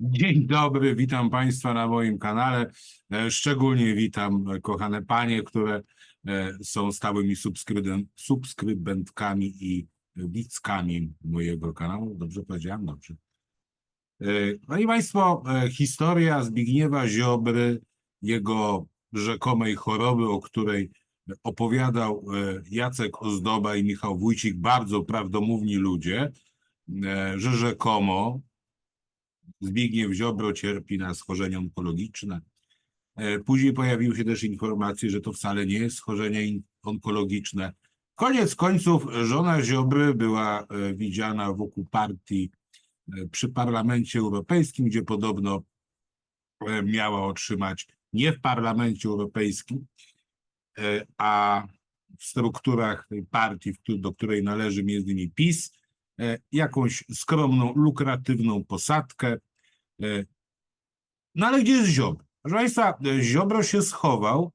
Dzień dobry, witam Państwa na moim kanale. E, Szczególnie witam e, kochane panie, które e, są stałymi subskryben- subskrybentkami i widzkami mojego kanału. Dobrze powiedziałem? Dobrze. E, Szanowni Państwo, historia Zbigniewa Ziobry, jego rzekomej choroby, o której opowiadał Jacek Ozdoba i Michał Wójcik, bardzo prawdomówni ludzie, że rzekomo Zbigniew Ziobro cierpi na schorzenie onkologiczne. E, Później pojawiły się też informacje, że to wcale nie jest schorzenie onkologiczne. Koniec końców żona Ziobry była e, widziana wokół partii e, przy Parlamencie Europejskim, gdzie podobno miała otrzymać nie w Parlamencie Europejskim, a w strukturach tej partii, do której należy między innymi PiS, jakąś skromną, lukratywną posadkę. E, No ale gdzie jest Ziobro? Proszę Państwa, e, Ziobro się schował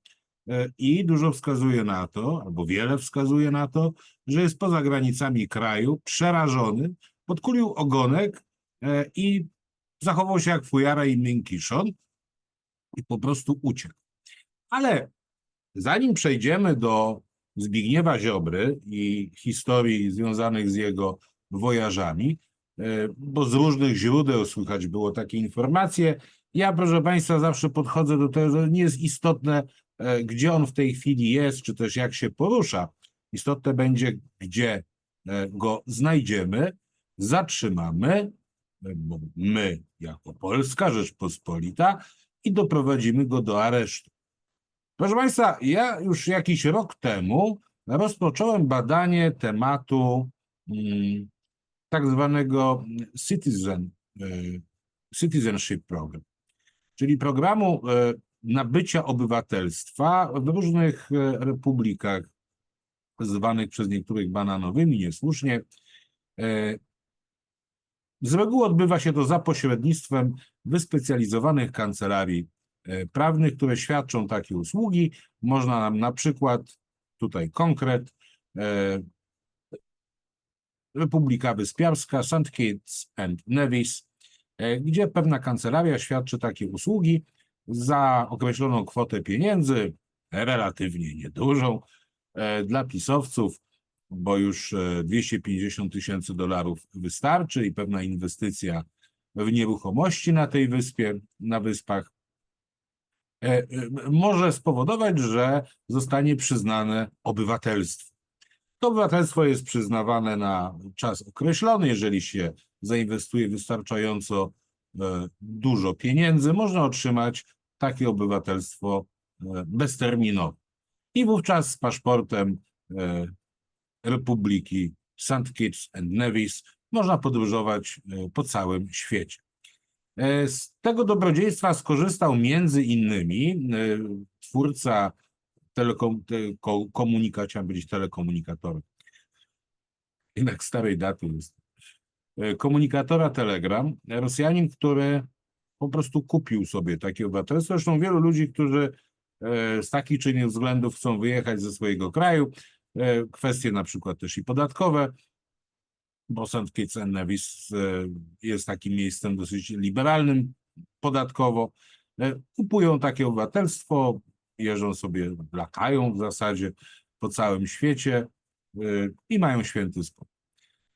e, i dużo wskazuje na to, albo wiele wskazuje na to, że jest poza granicami kraju, przerażony, podkulił ogonek e, i zachował się jak fujara i miękiszon i po prostu uciekł. Ale zanim przejdziemy do Zbigniewa Ziobry i historii związanych z jego wojażami, e, bo z różnych źródeł słychać było takie informacje. Ja, proszę Państwa, zawsze podchodzę do tego, że nie jest istotne, e, gdzie on w tej chwili jest, czy też jak się porusza. Istotne będzie, gdzie e, go znajdziemy, zatrzymamy, bo my, jako Polska Rzeczpospolita, i doprowadzimy go do aresztu. Proszę Państwa, ja już jakiś rok temu rozpocząłem badanie tematu mm, tak zwanego citizen, e, citizenship program, czyli programu e, nabycia obywatelstwa w różnych e, republikach zwanych przez niektórych bananowymi, niesłusznie. Z reguły odbywa się to za pośrednictwem wyspecjalizowanych kancelarii prawnych, które świadczą takie usługi. Można nam na przykład, tutaj konkret, Republika Wyspiarska, St. Kitts and Nevis, e, gdzie pewna kancelaria świadczy takie usługi za określoną kwotę pieniędzy, relatywnie niedużą, e, dla pisowców, bo już e, 250 tysięcy dolarów wystarczy i pewna inwestycja w nieruchomości na tej wyspie, na wyspach, e, e, może spowodować, że zostanie przyznane obywatelstwo. To obywatelstwo jest przyznawane na czas określony, jeżeli się zainwestuje wystarczająco e, dużo pieniędzy, można otrzymać takie obywatelstwo e, bezterminowe. I wówczas z paszportem e, Republiki St. Kitts and Nevis można podróżować po całym świecie. Z tego dobrodziejstwa skorzystał między innymi twórca telekom, te, ko, chciałem powiedzieć telekomunikatorem. Jednak starej daty jest. E, Komunikatora Telegram, Rosjanin, który po prostu kupił sobie takie obywatelstwo. Zresztą wielu ludzi, którzy e, z takich czy innych względów chcą wyjechać ze swojego kraju, e, kwestie na przykład też i podatkowe, bo St. Kitts and Nevis jest takim miejscem dosyć liberalnym podatkowo. Kupują takie obywatelstwo, jeżdżą sobie, latają w zasadzie po całym świecie e, i mają święty spokój.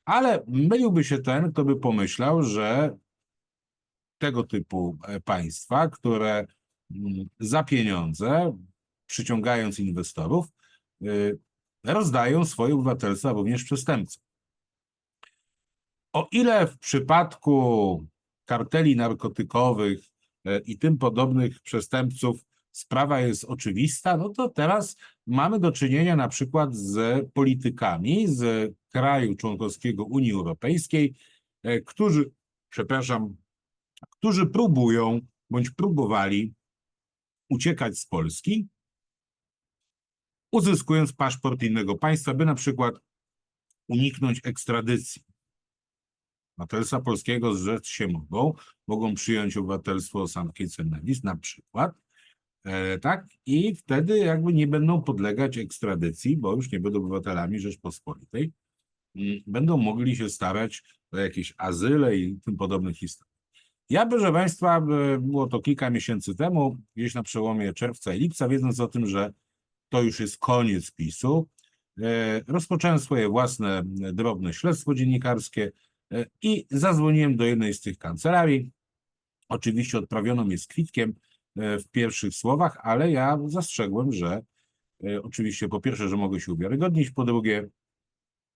Ale myliłby się ten, kto by pomyślał, że tego typu e, państwa, które mm, za pieniądze, przyciągając inwestorów, y, rozdają swoje obywatelstwa również przestępcom. O ile w przypadku karteli narkotykowych e, i tym podobnych przestępców sprawa jest oczywista, no to teraz mamy do czynienia na przykład z politykami z kraju członkowskiego Unii Europejskiej, e, którzy, przepraszam, którzy próbują bądź próbowali uciekać z Polski, uzyskując paszport innego państwa, by na przykład uniknąć ekstradycji. Obywatelstwa polskiego zrzec się mogą, mogą przyjąć obywatelstwo St. Kitts na przykład, tak, i wtedy jakby nie będą podlegać ekstradycji, bo już nie będą obywatelami Rzeczpospolitej, Mm, będą mogli się starać o jakieś azyle i tym podobne historie. Ja, proszę Państwa, b- było to kilka miesięcy temu, gdzieś na przełomie czerwca i lipca, wiedząc o tym, że to już jest koniec PiSu, e, rozpocząłem swoje własne drobne śledztwo dziennikarskie e, i zadzwoniłem do jednej z tych kancelarii. Oczywiście odprawiono mnie z kwitkiem e, w pierwszych słowach, ale ja zastrzegłem, że e, oczywiście po pierwsze, że mogę się uwiarygodnić, po drugie,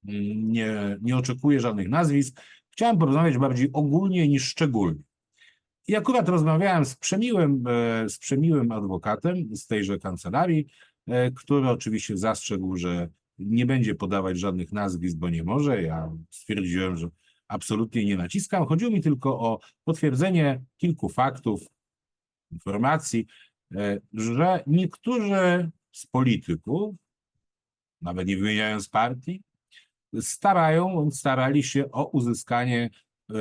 mm, nie, nie oczekuję żadnych nazwisk. Chciałem porozmawiać bardziej ogólnie niż szczególnie. I akurat rozmawiałem z przemiłym, e, z przemiłym adwokatem z tejże kancelarii, e, który oczywiście zastrzegł, że nie będzie podawać żadnych nazwisk, bo nie może. Ja stwierdziłem, że absolutnie nie naciskam. Chodziło mi tylko o potwierdzenie kilku faktów, informacji, e, że niektórzy z polityków, nawet nie wymieniając partii, starają, starali się o uzyskanie e,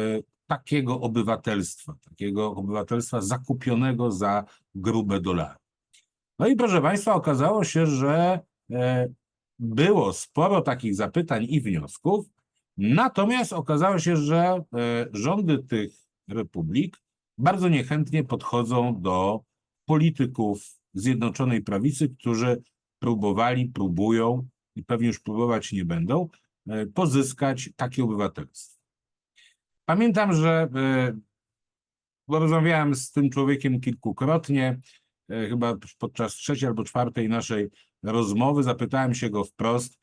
takiego obywatelstwa, takiego obywatelstwa zakupionego za grube dolary. No i proszę Państwa, okazało się, że e, było sporo takich zapytań i wniosków, natomiast okazało się, że rządy tych republik bardzo niechętnie podchodzą do polityków Zjednoczonej Prawicy, którzy próbowali, próbują i pewnie już próbować nie będą, e, pozyskać takie obywatelstwo. Pamiętam, że e, rozmawiałem z tym człowiekiem kilkukrotnie, e, chyba podczas trzeciej albo czwartej naszej rozmowy, zapytałem się go wprost,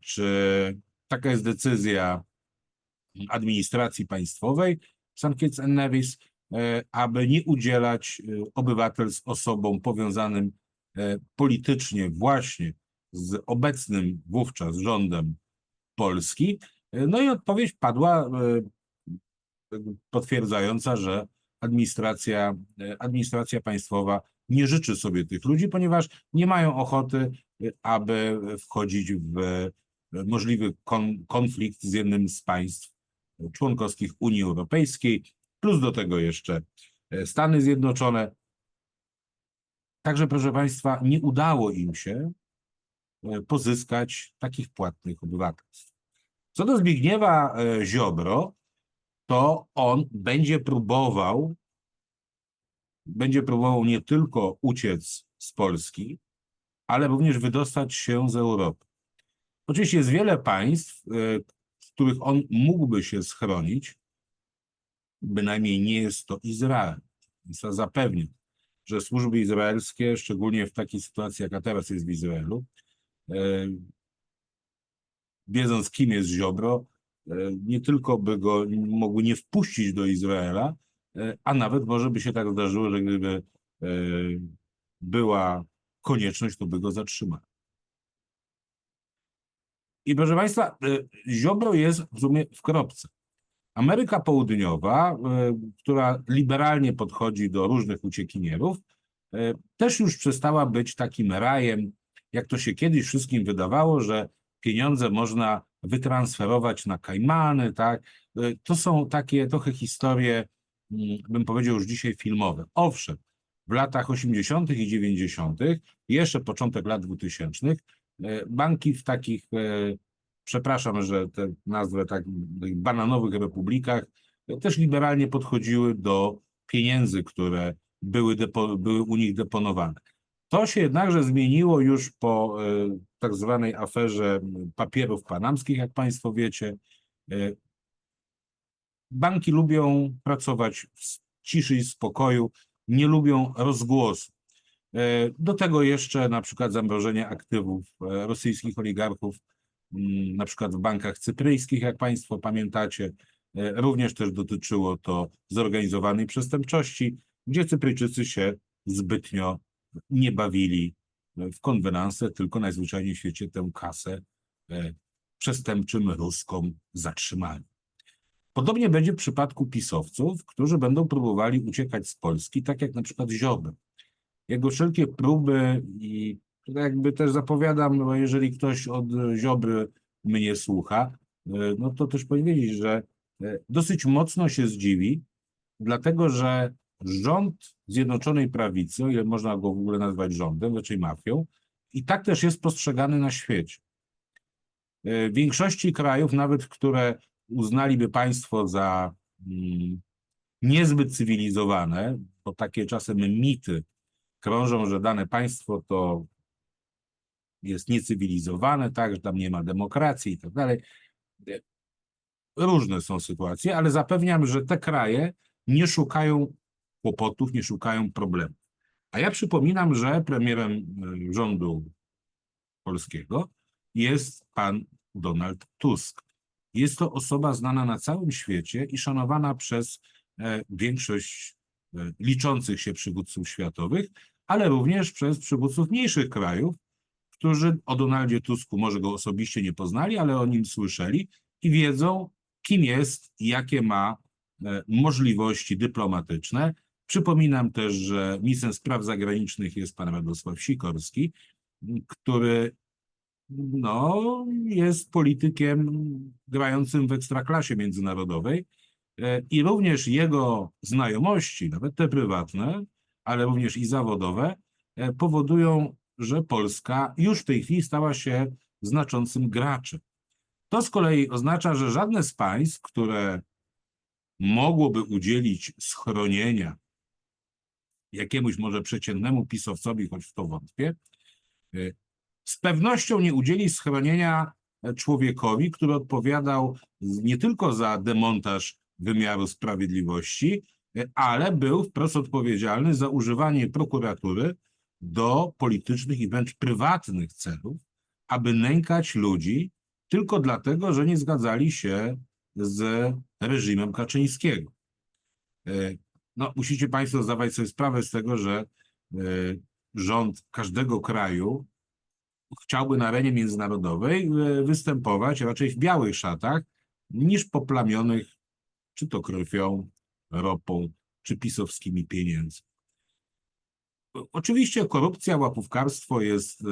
czy taka jest decyzja administracji państwowej and Nevis, aby nie udzielać e, obywatelstw osobom powiązanym e, politycznie właśnie z obecnym wówczas rządem Polski. E, No i odpowiedź padła e, potwierdzająca, że administracja, e, administracja państwowa nie życzy sobie tych ludzi, ponieważ nie mają ochoty, e, aby wchodzić w e, możliwy kon, konflikt z jednym z państw członkowskich Unii Europejskiej, plus do tego jeszcze e, Stany Zjednoczone. Także, proszę Państwa, nie udało im się e, pozyskać takich płatnych obywatelstw. Co do Zbigniewa e, Ziobro, to on będzie próbował, będzie próbował nie tylko uciec z Polski, ale również wydostać się z Europy. Oczywiście jest wiele państw, w których on mógłby się schronić, bynajmniej nie jest to Izrael. Więc ja zapewniam, że służby izraelskie, szczególnie w takiej sytuacji, jaka teraz jest w Izraelu, e, wiedząc kim jest Ziobro, e, nie tylko by go mogły nie wpuścić do Izraela, e, a nawet może by się tak zdarzyło, że gdyby była konieczność, to by go zatrzymali. I proszę Państwa, Ziobro jest w sumie w kropce. Ameryka Południowa, e, która liberalnie podchodzi do różnych uciekinierów, e, też już przestała być takim rajem, jak to się kiedyś wszystkim wydawało, że pieniądze można wytransferować na Kajmany, tak? E, To są takie trochę historie, mm, bym powiedział już dzisiaj filmowe. Owszem, w latach 80. i 90., jeszcze początek lat 2000, e, banki w takich, przepraszam, że tę nazwę tak, bananowych republikach, też liberalnie podchodziły do pieniędzy, które były, depo, były u nich deponowane. To się jednakże zmieniło już po e, tak zwanej aferze papierów panamskich, jak Państwo wiecie. E, Banki lubią pracować w ciszy i spokoju, nie lubią rozgłosu. E, Do tego jeszcze na przykład zamrożenie aktywów rosyjskich oligarchów, na przykład w bankach cypryjskich, jak Państwo pamiętacie. E, Również też dotyczyło to zorganizowanej przestępczości, gdzie Cypryjczycy się zbytnio nie bawili w konwenansę, tylko najzwyczajniej w świecie tę kasę e, przestępczym Ruskom zatrzymali. Podobnie będzie w przypadku pisowców, którzy będą próbowali uciekać z Polski, tak jak na przykład Ziobro. Jego wszelkie próby i tutaj jakby też zapowiadam, no jeżeli ktoś od Ziobry mnie słucha, e, no to też powinien wiedzieć, że e, dosyć mocno się zdziwi, dlatego że rząd Zjednoczonej Prawicy, o ile można go w ogóle nazwać rządem, raczej mafią, i tak też jest postrzegany na świecie. E, W większości krajów, nawet które uznaliby państwo za mm, niezbyt cywilizowane, bo takie czasem mity krążą, że dane państwo to jest niecywilizowane, tak, że tam nie ma demokracji i tak dalej. Różne są sytuacje, ale zapewniam, że te kraje nie szukają kłopotów, nie szukają problemów. A ja przypominam, że premierem y, rządu polskiego jest pan Donald Tusk. Jest to osoba znana na całym świecie i szanowana przez e, większość e, liczących się przywódców światowych, ale również przez przywódców mniejszych krajów, którzy o Donaldzie Tusku może go osobiście nie poznali, ale o nim słyszeli i wiedzą, kim jest jakie ma e, możliwości dyplomatyczne. Przypominam też, że ministrem spraw zagranicznych jest pan Radosław Sikorski, który no, jest politykiem grającym w ekstraklasie międzynarodowej e, i również jego znajomości, nawet te prywatne, ale również i zawodowe, e, powodują, że Polska już w tej chwili stała się znaczącym graczem. To z kolei oznacza, że żadne z państw, które mogłoby udzielić schronienia jakiemuś może przeciętnemu pisowcowi, choć w to wątpię, e, z pewnością nie udzieli schronienia człowiekowi, który odpowiadał nie tylko za demontaż wymiaru sprawiedliwości, ale był wprost odpowiedzialny za używanie prokuratury do politycznych i wręcz prywatnych celów, aby nękać ludzi tylko dlatego, że nie zgadzali się z reżimem Kaczyńskiego. E, No, musicie Państwo zdawać sobie sprawę z tego, że e, rząd każdego kraju chciałby na arenie międzynarodowej e, występować raczej w białych szatach niż poplamionych czy to krwią, ropą, czy pisowskimi pieniędzmi. Oczywiście korupcja, łapówkarstwo jest e,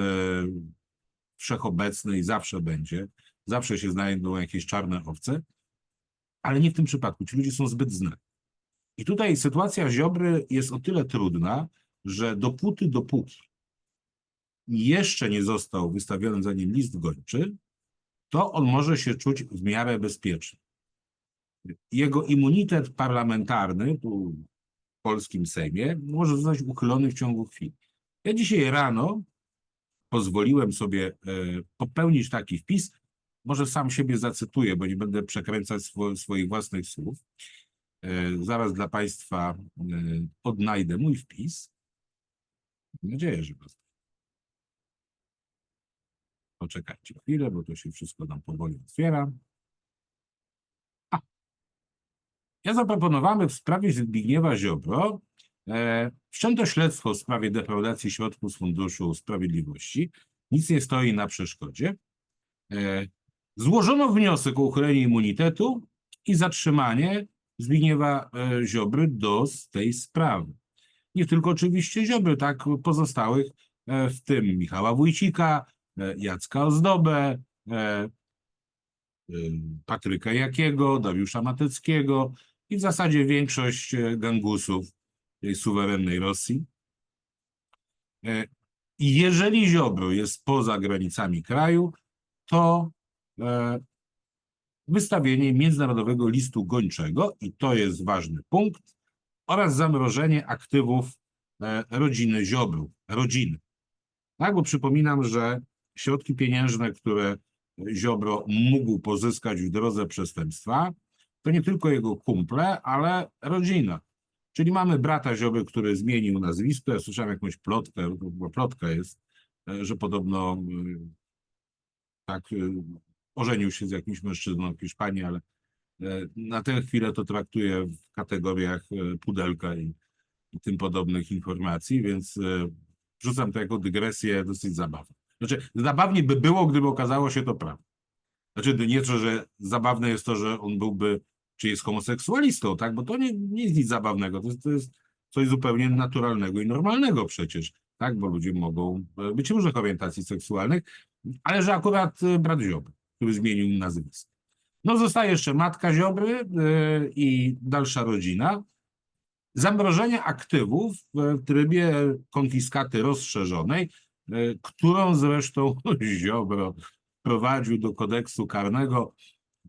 wszechobecne i zawsze będzie. Zawsze się znajdą jakieś czarne owce, ale nie w tym przypadku. Ci ludzie są zbyt znani. I tutaj sytuacja Ziobry jest o tyle trudna, że dopóty, dopóki jeszcze nie został wystawiony za nim list gończy, to on może się czuć w miarę bezpieczny. Jego immunitet parlamentarny tu polskim Sejmie może zostać uchylony w ciągu chwili. Ja dzisiaj rano pozwoliłem sobie e, popełnić taki wpis, może sam siebie zacytuję, bo nie będę przekręcać swo, swoich własnych słów. E, zaraz dla Państwa e, odnajdę mój wpis. Mam nadzieję, że go Poczekajcie chwilę, bo to się wszystko nam powoli otwiera. A. Ja zaproponowałem w sprawie Zbigniewa Ziobro e, wszczęto śledztwo w sprawie defraudacji środków z Funduszu Sprawiedliwości. Nic nie stoi na przeszkodzie. E, złożono wniosek o uchylenie immunitetu i zatrzymanie Zbigniewa e, Ziobry do tej sprawy. Nie tylko oczywiście Ziobry, tak pozostałych, e, w tym Michała Wójcika, e, Jacka Ozdobę, e, y, Patryka Jakiego, Dariusza Mateckiego i w zasadzie większość e, gangusów tej suwerennej Rosji. E, I jeżeli Ziobro jest poza granicami kraju, to e, wystawienie międzynarodowego listu gończego, i to jest ważny punkt, oraz zamrożenie aktywów rodziny Ziobrów, rodziny. Tak, bo przypominam, że środki pieniężne, które Ziobro mógł pozyskać w drodze przestępstwa, to nie tylko jego kumple, ale rodzina. Czyli mamy brata Ziobry, który zmienił nazwisko. Ja słyszałem jakąś plotkę, bo plotka jest, e, że podobno y, tak y, ożenił się z jakimś mężczyzną w Hiszpanii, ale e, na tę chwilę to traktuję w kategoriach e, pudelka i, i tym podobnych informacji, więc e, wrzucam to jako dygresję dosyć zabawną. Znaczy, zabawnie by było, gdyby okazało się to prawdą. Znaczy, nie to, że zabawne jest to, że on byłby, czy jest homoseksualistą, tak? Bo to nie, nie jest nic zabawnego, to jest, to jest coś zupełnie naturalnego i normalnego przecież, tak? Bo ludzie mogą być różnych orientacji seksualnych, ale że akurat e, brat Ziobry, który zmienił nazwisko. No zostaje jeszcze matka Ziobry e, i dalsza rodzina. Zamrożenie aktywów w trybie konfiskaty rozszerzonej, e, którą zresztą Ziobro prowadził do kodeksu karnego,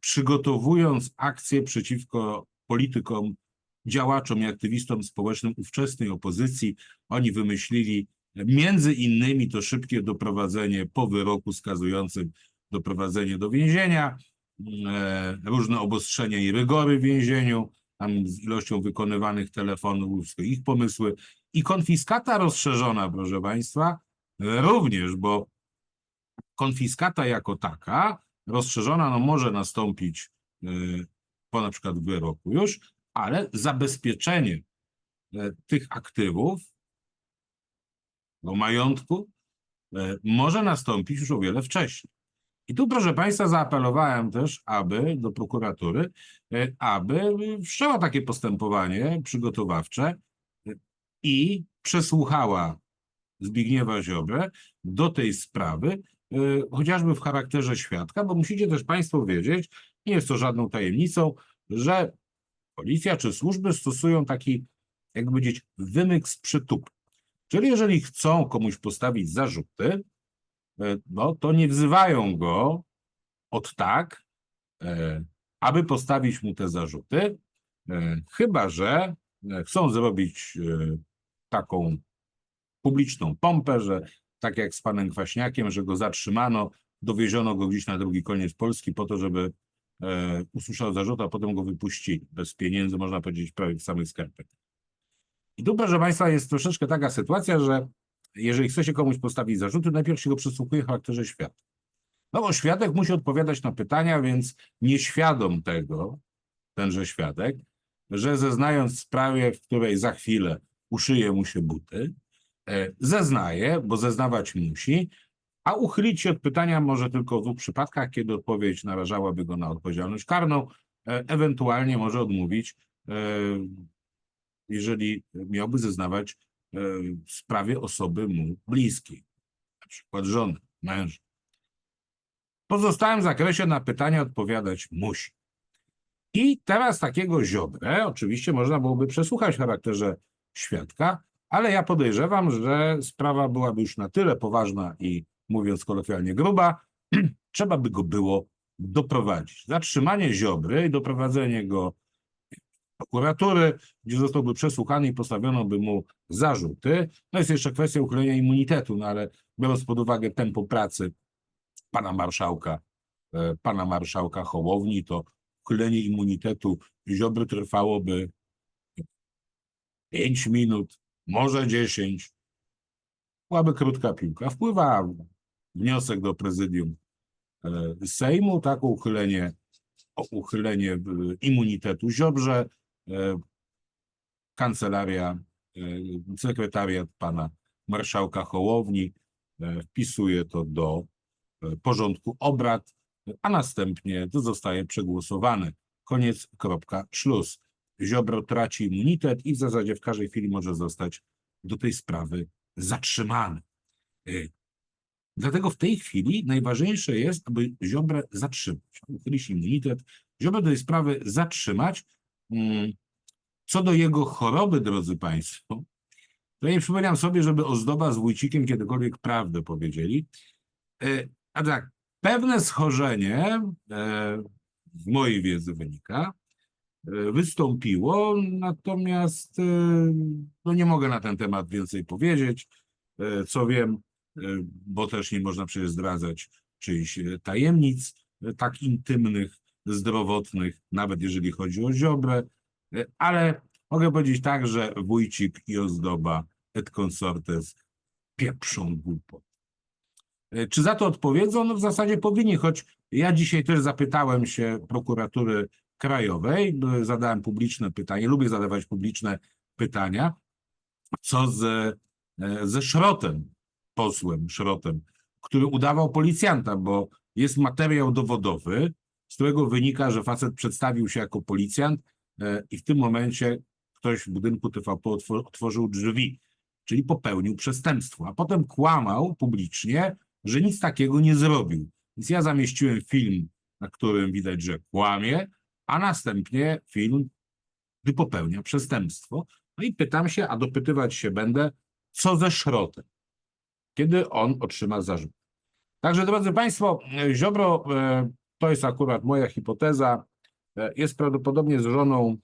przygotowując akcję przeciwko politykom działaczom i aktywistom społecznym ówczesnej opozycji. Oni wymyślili między innymi to szybkie doprowadzenie po wyroku skazującym doprowadzenie do więzienia, e, różne obostrzenia i rygory w więzieniu, tam z ilością wykonywanych telefonów, ich pomysły i konfiskata rozszerzona, proszę Państwa, również, bo konfiskata jako taka rozszerzona no, może nastąpić e, po na przykład wyroku już, ale zabezpieczenie e, tych aktywów, do majątku, e, może nastąpić już o wiele wcześniej. I tu, proszę Państwa, zaapelowałem też, aby do prokuratury, aby wszczęła takie postępowanie przygotowawcze i przesłuchała Zbigniewa Ziobrę do tej sprawy, chociażby w charakterze świadka, bo musicie też Państwo wiedzieć, nie jest to żadną tajemnicą, że policja czy służby stosują taki, jakby powiedzieć, wymyk z przytupu. Czyli jeżeli chcą komuś postawić zarzuty, e, no to nie wzywają go od tak, e, aby postawić mu te zarzuty, chyba że chcą zrobić taką publiczną pompę, że tak jak z panem Kwaśniakiem, że go zatrzymano, dowieziono go gdzieś na drugi koniec Polski po to, żeby e, usłyszał zarzut, a potem go wypuścili bez pieniędzy, można powiedzieć, prawie w samych sklepach. I tu, proszę Państwa, jest troszeczkę taka sytuacja, że jeżeli chce się komuś postawić zarzuty, najpierw się go przesłuchuje w charakterze świadka. No bo świadek musi odpowiadać na pytania, więc nieświadom tego, tenże świadek, że zeznając w sprawie, w której za chwilę uszyje mu się buty, zeznaje, bo zeznawać musi, a uchylić się od pytania może tylko w dwóch przypadkach, kiedy odpowiedź narażałaby go na odpowiedzialność karną, e, ewentualnie może odmówić, e, jeżeli miałby zeznawać e, w sprawie osoby mu bliskiej, na przykład żony, męża. W pozostałym zakresie na pytania odpowiadać musi. I teraz takiego ziobrę oczywiście można byłoby przesłuchać w charakterze świadka, ale ja podejrzewam, że sprawa byłaby już na tyle poważna i mówiąc kolokwialnie gruba, trzeba by go było doprowadzić. Zatrzymanie ziobry i doprowadzenie go prokuratury, gdzie zostałby przesłuchany i postawiono by mu zarzuty. No jest jeszcze kwestia uchylenia immunitetu, no ale biorąc pod uwagę tempo pracy pana marszałka, e, pana marszałka Hołowni, to uchylenie immunitetu Ziobry trwałoby 5 minut, może 10. Byłaby krótka piłka. Wpływa wniosek do prezydium e, Sejmu, tak, o uchylenie, uchylenie e, immunitetu Ziobrze. E, Kancelaria, sekretariat pana marszałka Hołowni wpisuje to do porządku obrad, a następnie to zostaje przegłosowane. Koniec, kropka, szluz. Ziobro traci immunitet i w zasadzie w każdej chwili może zostać do tej sprawy zatrzymany. E, Dlatego w tej chwili najważniejsze jest, aby Ziobrę zatrzymać. Uchylić immunitet, Ziobrę do tej sprawy zatrzymać. Mm, Co do jego choroby, drodzy Państwo, to nie przypominam sobie, żeby Ozdoba z Wójcikiem kiedykolwiek prawdę powiedzieli. E, A tak, pewne schorzenie, e, z mojej wiedzy wynika, wystąpiło, natomiast e, no nie mogę na ten temat więcej powiedzieć. E, Co wiem, e, bo też nie można przecież zdradzać czyichś e, tajemnic e, tak intymnych, zdrowotnych, nawet jeżeli chodzi o Ziobrę, E, ale mogę powiedzieć tak, że Wójcik i Ozdoba et consortes pieprzą głupot. E, Czy za to odpowiedzą? No w zasadzie powinni, choć ja dzisiaj też zapytałem się prokuratury krajowej, zadałem publiczne pytanie, lubię zadawać publiczne pytania, co ze, e, ze Szrotem, posłem Szrotem, który udawał policjanta, bo jest materiał dowodowy, z którego wynika, że facet przedstawił się jako policjant e, i w tym momencie ktoś w budynku TVP otwo- otworzył drzwi, czyli popełnił przestępstwo, a potem kłamał publicznie, że nic takiego nie zrobił. Więc ja zamieściłem film, na którym widać, że kłamie, a następnie film, gdy popełnia przestępstwo. No i pytam się, a dopytywać się będę, co ze Szrotem, kiedy on otrzyma zarzut. Także, drodzy Państwo, e, Ziobro, e, to jest akurat moja hipoteza, e, jest prawdopodobnie z żoną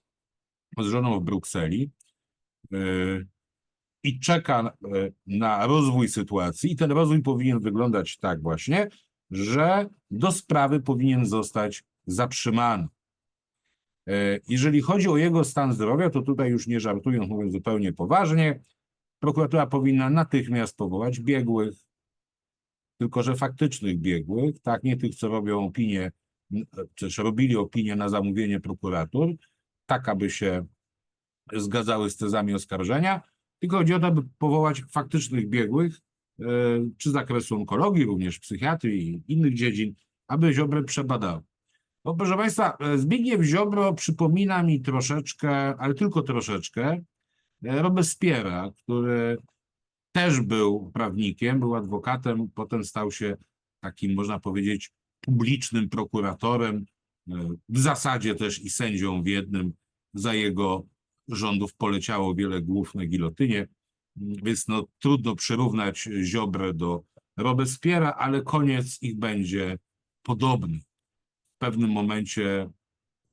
z żoną w Brukseli y, i czeka na rozwój sytuacji. I ten rozwój powinien wyglądać tak właśnie, że do sprawy powinien zostać zatrzymany. Y, Jeżeli chodzi o jego stan zdrowia, to tutaj już nie żartując, mówiąc zupełnie poważnie, prokuratura powinna natychmiast powołać biegłych, tylko że faktycznych biegłych, tak, nie tych, co robią opinię, też robili opinię na zamówienie prokuratur, tak aby się zgadzały z tezami oskarżenia, tylko chodzi o to, aby powołać faktycznych biegłych, e, czy z zakresu onkologii, również psychiatrii i innych dziedzin, aby Ziobrę przebadały. Bo proszę Państwa, e, Zbigniew Ziobro przypomina mi troszeczkę, ale tylko troszeczkę, e, Robespiera, który też był prawnikiem, był adwokatem, potem stał się takim, można powiedzieć, publicznym prokuratorem, e, w zasadzie też i sędzią w jednym. Za jego rządów poleciało wiele głów na gilotynie, więc no, trudno przyrównać Ziobrę do Robespiera, ale koniec ich będzie podobny. Pewnym momencie,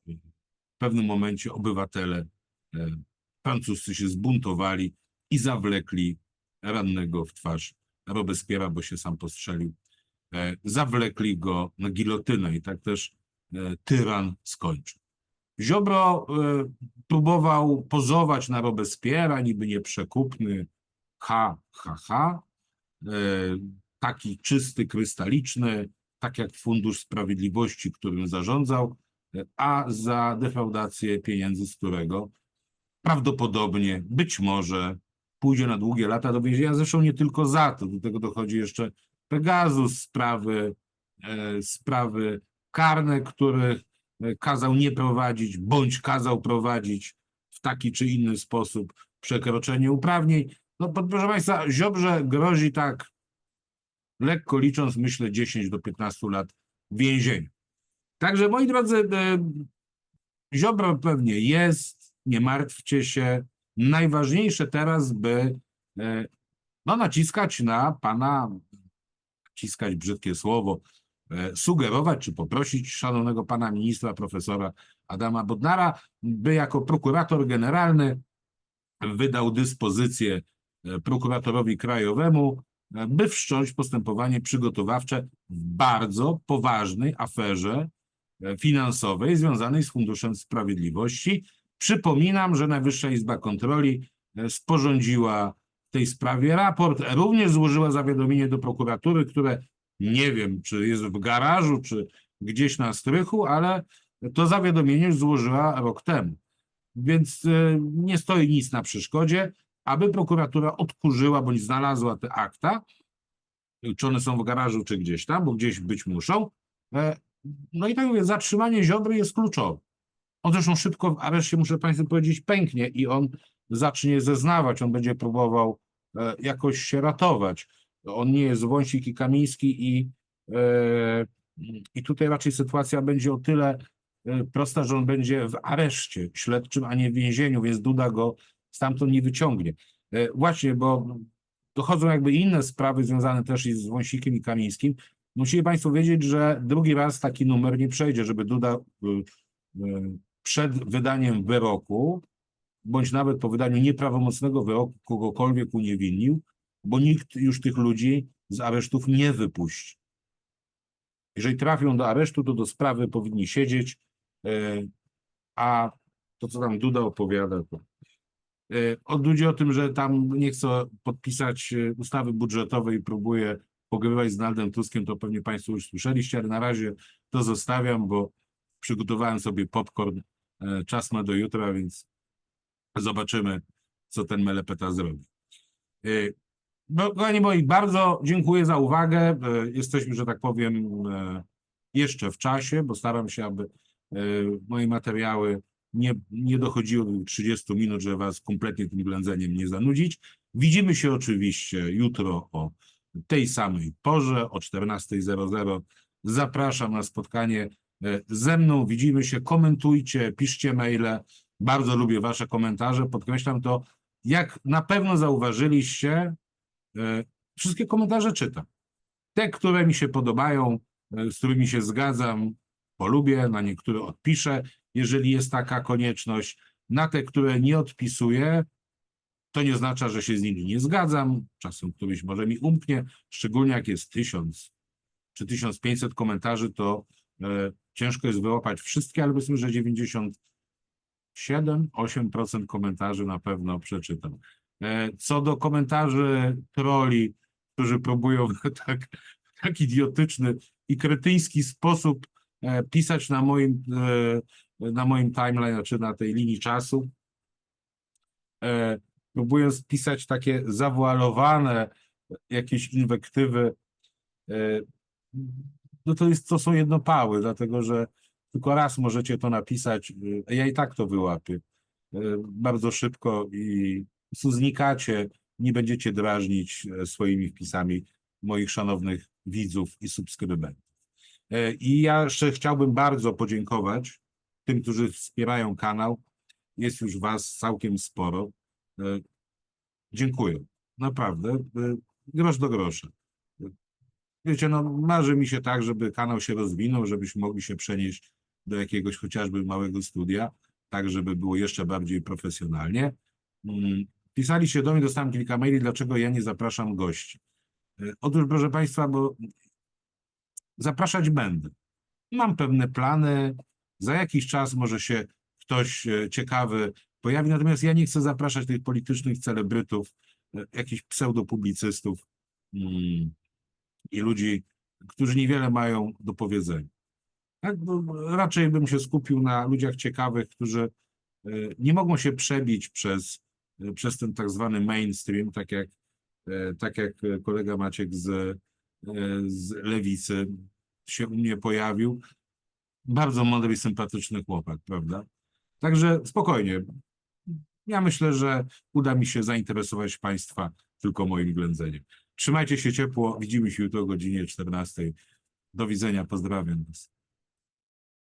w pewnym momencie obywatele e, francuscy się zbuntowali i zawlekli rannego w twarz Robespiera, bo się sam postrzelił. E, Zawlekli go na gilotynę i tak też e, tyran skończył. Ziobro próbował pozować na Robespiera, niby nieprzekupny, ha, ha, ha, taki czysty, krystaliczny, tak jak Fundusz Sprawiedliwości, którym zarządzał, e, a za defraudację pieniędzy, z którego prawdopodobnie, być może pójdzie na długie lata do więzienia, zresztą nie tylko za to, do tego dochodzi jeszcze Pegasus, sprawy, e, sprawy karne, których e, kazał nie prowadzić, bądź kazał prowadzić w taki czy inny sposób przekroczenie uprawnień. No proszę Państwa, Ziobrze grozi tak lekko licząc, myślę 10 do 15 lat więzienia. Także moi drodzy, e, Ziobro pewnie jest, nie martwcie się. Najważniejsze teraz, by e, no, naciskać na pana, naciskać brzydkie słowo, e, sugerować czy poprosić szanownego pana ministra, profesora Adama Bodnara, by jako prokurator generalny wydał dyspozycję prokuratorowi krajowemu, by wszcząć postępowanie przygotowawcze w bardzo poważnej aferze e, finansowej związanej z Funduszem Sprawiedliwości. Przypominam, że Najwyższa Izba Kontroli e, sporządziła w tej sprawie raport, również złożyła zawiadomienie do prokuratury, które nie wiem, czy jest w garażu, czy gdzieś na strychu, ale to zawiadomienie już złożyła rok temu. Więc e, nie stoi nic na przeszkodzie, aby prokuratura odkurzyła bądź znalazła te akta, czy one są w garażu, czy gdzieś tam, bo gdzieś być muszą. E, No i tak mówię, zatrzymanie Ziobry jest kluczowe. On zresztą szybko w areszcie, muszę Państwu powiedzieć, pęknie i on zacznie zeznawać, on będzie próbował e, jakoś się ratować. On nie jest Wąsik i Kamiński i, e, i tutaj raczej sytuacja będzie o tyle prosta, że on będzie w areszcie śledczym, a nie w więzieniu, więc Duda go stamtąd nie wyciągnie. E, Właśnie, bo dochodzą jakby inne sprawy związane też i z Wąsikiem i Kamińskim. Musicie Państwo wiedzieć, że drugi raz taki numer nie przejdzie, żeby Duda y, y, przed wydaniem wyroku, bądź nawet po wydaniu nieprawomocnego wyroku kogokolwiek uniewinnił, bo nikt już tych ludzi z aresztów nie wypuści. Jeżeli trafią do aresztu, to do sprawy powinni siedzieć, e, a to, co tam Duda opowiada, to od ludzi o tym, że tam nie chce podpisać e, ustawy budżetowej i próbuje pogrywać z Donaldem Tuskiem, to pewnie Państwo już słyszeliście, ale na razie to zostawiam, bo przygotowałem sobie popcorn. E, Czas ma do jutra, więc zobaczymy, co ten Melepeta zrobi. E, No, kochani moi, bardzo dziękuję za uwagę. E, Jesteśmy, że tak powiem, e, jeszcze w czasie, bo staram się, aby e, moje materiały nie, nie dochodziły do 30 minut, żeby Was kompletnie tym ględzeniem nie zanudzić. Widzimy się oczywiście jutro o tej samej porze, o 14.00. Zapraszam na spotkanie e, ze mną. Widzimy się, komentujcie, piszcie maile. Bardzo lubię Wasze komentarze. Podkreślam to, jak na pewno zauważyliście, e, wszystkie komentarze czytam. Te, które mi się podobają, e, z którymi się zgadzam, polubię, na niektóre odpiszę, jeżeli jest taka konieczność. Na te, które nie odpisuję, to nie oznacza, że się z nimi nie zgadzam. Czasem któryś może mi umknie, szczególnie jak jest tysiąc czy 1500 komentarzy, to e, ciężko jest wyłapać wszystkie, ale powiedzmy, że 97-8% komentarzy na pewno przeczytam. E, co do komentarzy troli, którzy próbują w tak, tak idiotyczny i kretyński sposób e, pisać na moim, e, na moim timeline, czy na tej linii czasu, e, próbując pisać takie zawoalowane jakieś inwektywy, e, no to jest, to są jednopały, dlatego że tylko raz możecie to napisać, a ja i tak to wyłapię bardzo szybko i znikacie, nie będziecie drażnić e, swoimi wpisami moich szanownych widzów i subskrybentów. E, I ja jeszcze chciałbym bardzo podziękować tym, którzy wspierają kanał. Jest już was całkiem sporo. E, Dziękuję. Naprawdę. e, Grosz do grosza. Wiecie, no marzy mi się tak, żeby kanał się rozwinął, żebyśmy mogli się przenieść do jakiegoś chociażby małego studia, tak żeby było jeszcze bardziej profesjonalnie. Mm, Pisaliście do mnie, dostałem kilka maili, dlaczego ja nie zapraszam gości. E, Otóż, proszę Państwa, bo zapraszać będę. Mam pewne plany, za jakiś czas może się ktoś e, ciekawy pojawi, natomiast ja nie chcę zapraszać tych politycznych celebrytów, e, jakichś pseudopublicystów mm, i ludzi, którzy niewiele mają do powiedzenia. Tak, raczej bym się skupił na ludziach ciekawych, którzy e, nie mogą się przebić przez, przez ten tak zwany mainstream, tak jak, tak jak kolega Maciek z, z Lewicy się u mnie pojawił. Bardzo mądry i sympatyczny chłopak, prawda? Także spokojnie. Ja myślę, że uda mi się zainteresować Państwa tylko moim ględzeniem. Trzymajcie się ciepło. Widzimy się jutro o godzinie 14. Do widzenia. Pozdrawiam Was.